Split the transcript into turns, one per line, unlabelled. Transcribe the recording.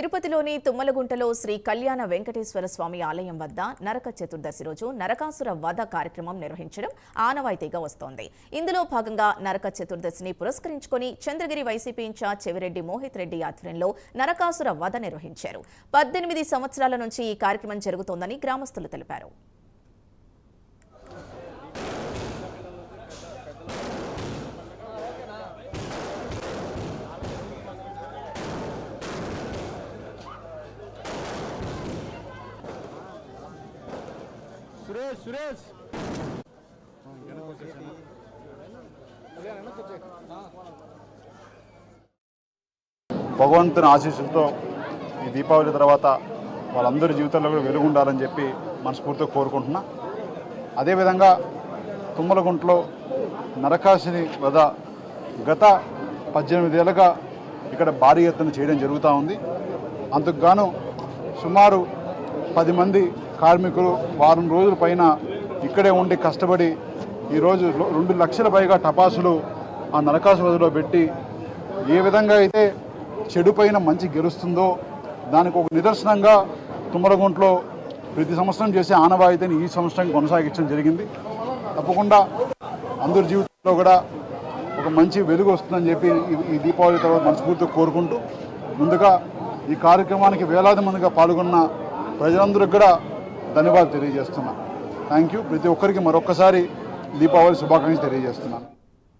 తిరుపతిలోని తుమ్మలగుంటలో శ్రీ కళ్యాణ వెంకటేశ్వర స్వామి ఆలయం వద్ద నరక చతుర్దశి రోజు నరకాసుర వధ కార్యక్రమం నిర్వహించడం ఆనవాయితీగా వస్తోంది. ఇందులో భాగంగా నరక చతుర్దశిని పురస్కరించుకొని చంద్రగిరి వైసీపీ ఇన్ఛార్జ్ చెవిరెడ్డి మోహిత్ రెడ్డి ఆధ్వర్యంలో నరకాసుర వధ నిర్వహించారు. పద్దెనిమిది సంవత్సరాల నుంచి ఈ కార్యక్రమం జరుగుతోందని గ్రామస్తులు తెలిపారు.
సురేష్ సురేష్.
భగవంతుని ఆశీస్సులతో ఈ దీపావళి తర్వాత వాళ్ళందరి జీవితంలో కూడా వెలుగు ఉండాలని చెప్పి మనస్ఫూర్తిగా కోరుకుంటున్నా. అదేవిధంగా తుమ్మలగుంటలో నరకాశిని వద గత పద్దెనిమిదేళ్ళుగా ఇక్కడ భారీ ఎత్తున చేయడం జరుగుతూ ఉంది. అందుకు గాను సుమారు పది మంది కార్మికులు వారం రోజుల పైన ఇక్కడే ఉండి కష్టపడి ఈరోజు రెండు లక్షల పైగా టపాసులు ఆ నరకాసు పెట్టి ఏ విధంగా అయితే చెడు పైన మంచి గెలుస్తుందో దానికి ఒక నిదర్శనంగా తుమ్మలగుంట్లో ప్రతి సంవత్సరం చేసే ఆనవాయితీని ఈ సంవత్సరం కొనసాగించడం జరిగింది. తప్పకుండా అందరి జీవితంలో కూడా ఒక మంచి వెలుగు వస్తుందని చెప్పి ఈ- ఈ దీపావళి తర్వాత మనస్ఫూర్తిగా కోరుకుంటూ ముందుగా ఈ కార్యక్రమానికి వేలాది మందిగా పాల్గొన్న ప్రజలందరికీ కూడా ధన్యవాదాలు తెలియజేస్తున్నాను థ్యాంక్ యూ ప్రతి ఒక్కరికి మరొకసారి దీపావళి శుభాకాంక్షలు తెలియజేస్తున్నాను